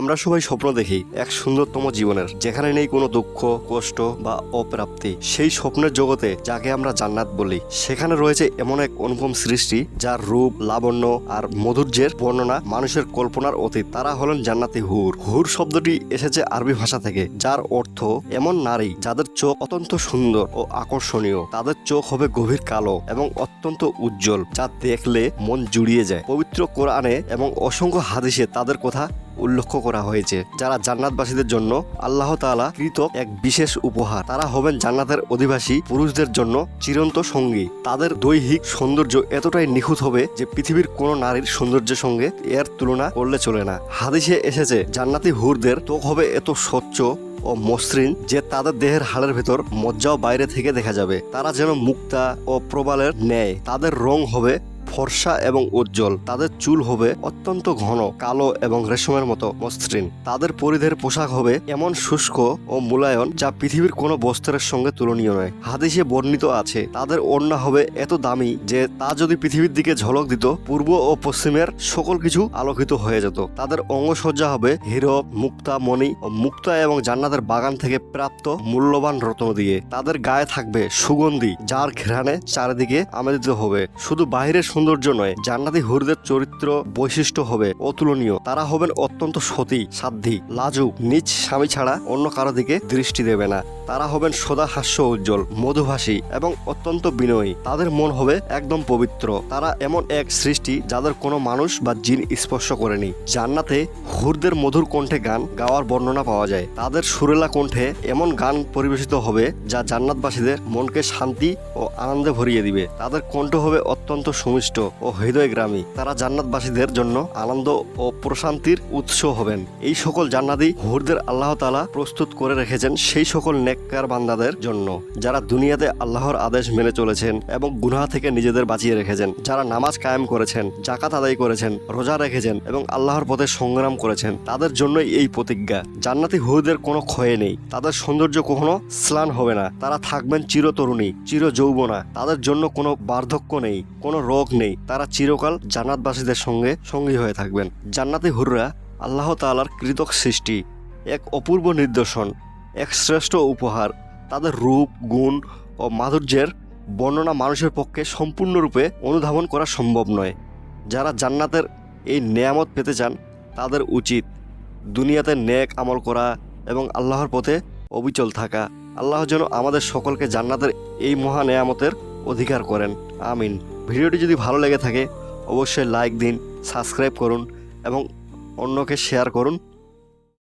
আমরা সবাই স্বপ্ন দেখি এক সুন্দরতম জীবনের, যেখানে নেই কোনো দুঃখ, কষ্ট বা অপ্রাপ্তি। সেই স্বপ্নের জগতে যাকে আমরা জান্নাত বলি, সেখানে রয়েছে এমন এক অনুপম সৃষ্টি, যার রূপ, লাবণ্য আর মধুর্যের বর্ণনা মানুষের কল্পনার অতীত। তারা হলেন জান্নাতি হুর। হুর শব্দটি এসেছে আরবি ভাষা থেকে, যার অর্থ এমন নারী, যাদের চোখ অত্যন্ত সুন্দর ও আকর্ষণীয়। তাদের চোখ হবে গভীর কালো এবং অত্যন্ত উজ্জ্বল, যা দেখলে মন জুড়িয়ে যায়। পবিত্র কোরআনে এবং অসংখ্য হাদিসে তাদের কথা উল্লেখ করা হয়েছে যারা জান্নাতবাসীদের জন্য আল্লাহ তাআলা কৃত এক বিশেষ উপহার, তারা হবেন জান্নাতের অধিবাসী পুরুষদের জন্য চিরন্ত সঙ্গী। তাদের দৈহিক সৌন্দর্য এতটাই নিখুঁত হবে যে, পৃথিবীর কোনো নারীর সৌন্দর্যের সঙ্গে এর তুলনা করলে চলে না। হাদিসে এসেছে, জান্নাতি হুরদের ত্বক হবে এত স্বচ্ছ ও মসৃণ যে, তাদের দেহের হাড়ের ভেতর মজ্জাও বাইরে থেকে দেখা যাবে। তারা যেন মুক্তা ও প্রবালের ন্যায়, তাদের রং হবে ফর্সা এবং উজ্জ্বল। তাদের চুল হবে অত্যন্ত ঘন, কালো এবং রেশমের মতো মসৃণ। তাদের পরিধের পোশাক হবে এমন শুষ্ক ও মূলায়ন যা পৃথিবীর কোনো বস্ত্রের সঙ্গে তুলনীয় নয়। হাদিসে বর্ণিত আছে, তাদের ওড়না হবে এত দামি যে তা যদি পৃথিবীর দিকে ঝলক দিত, পূর্ব ও পশ্চিমের সকল কিছু আলোকিত হয়ে যেত। তাদের অঙ্গসজ্জা হবে হিরো মুক্তা, মণি ও মুক্তা এবং জান্নাতের বাগান থেকে প্রাপ্ত মূল্যবান রত্ন দিয়ে। তাদের গায়ে থাকবে সুগন্ধি, যার ঘেরানে চারিদিকে আমেদিত হবে। শুধু বাইরের সৌন্দর্য নয়। জান্নাতি হুরদের চরিত্র বৈশিষ্ট্য হবে অতুলনীয়। তারা হবেন অত্যন্ত সতী সাধ্যী লাজুক, নিজ স্বামী ছাড়া অন্য কারও দিকে দৃষ্টি দেবে না। তারা হবেন সদা হাস্য উজ্জ্বল, মধুভাষী এবং অত্যন্ত বিনয়ী। তাদের মন হবে একদম পবিত্র। তারা এমন এক সৃষ্টি যাদের কোনো মানুষ বা জিন স্পর্শ করেনি। জান্নাতে হুরদের মধুর কণ্ঠে গান গাওয়ার বর্ণনা পাওয়া যায়। তাদের সুরেলা কণ্ঠে এমন গান পরিবেশিত হবে যা জান্নাতবাসীদের মনকে শান্তি ও আনন্দে ভরিয়ে দিবে। তাদের কণ্ঠ হবে অত্যন্ত সুমিষ্ট। ও হৃদয়গ্রামী। তারা জান্নাতবাসীদের জন্য আনন্দ ও প্রশান্তির উৎস হবেন। এই সকল জান্নাতি হুরদের আল্লাহ তালা প্রস্তুত করে রেখেছেন সেই সকল নেককার বান্দাদের জন্য, যারা দুনিয়াতে আল্লাহর আদেশ মেনে চলেছেন এবং গুনাহ থেকে নিজেদের বাঁচিয়ে রেখেছেন, যারা নামাজ কায়েম করেছেন জাকাত আদায় করেছেন, রোজা রেখেছেন এবং আল্লাহর পথে সংগ্রাম করেছেন, তাদের জন্যই এই প্রতিজ্ঞা। জান্নাতি হুরদের কোনো ক্ষয়ে নেই, তাদের সৌন্দর্য কখনো স্লান হবে না। তারা থাকবেন চিরতরুণী চির যৌবনা তাদের জন্য কোনো বার্ধক্য নেই, কোনো রোগ নেই। তারা চিরকাল জান্নাতবাসীদের সঙ্গে সঙ্গী হয়ে থাকবেন। জান্নাতি হুররা আল্লাহ তালার কৃতক সৃষ্টি, এক অপূর্ব নিদর্শন, এক শ্রেষ্ঠ উপহার। তাদের রূপ, গুণ ও মাধুর্যের বর্ণনা মানুষের পক্ষে সম্পূর্ণরূপে অনুধাবন করা সম্ভব নয়। যারা জান্নাতের এই নেয়ামত পেতে চান, তাদের উচিত দুনিয়াতে নেক আমল করা এবং আল্লাহর পথে অবিচল থাকা। আল্লাহ যেন আমাদের সকলকে জান্নাতের এই মহা নেয়ামতের অধিকার করেন। আমিন। ভিডিওটি যদি ভালো লেগে থাকে অবশ্যই লাইক দিন সাবস্ক্রাইব করুন এবং অন্যকে শেয়ার করুন।